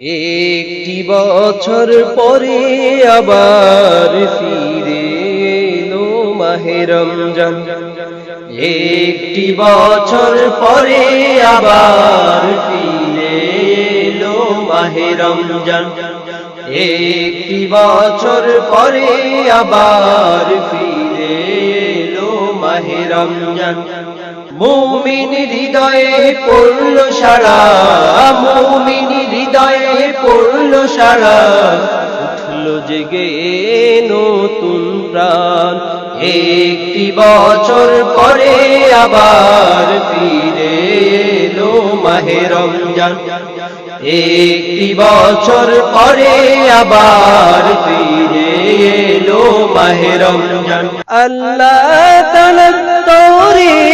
একটি বছর পরে আবার ফিরে এলো মাহে একটি বছর পরে আবার ফিরে এলো মাহে রমজান। একটি বছর পরে আবার ফিরে এলো মাহে রমজান। মুমিন হৃদয়ে পড়ল সারা, মুমিন হৃদয়ে পড়ল সারা। উঠল জেগে নতুন প্রাণ। একটি বছর পরে আবার ফিরে এলো মাহে রমজান। একটি বছর পরে আবার ফিরে এলো মাহে রমজান। আল্লাহ তোরে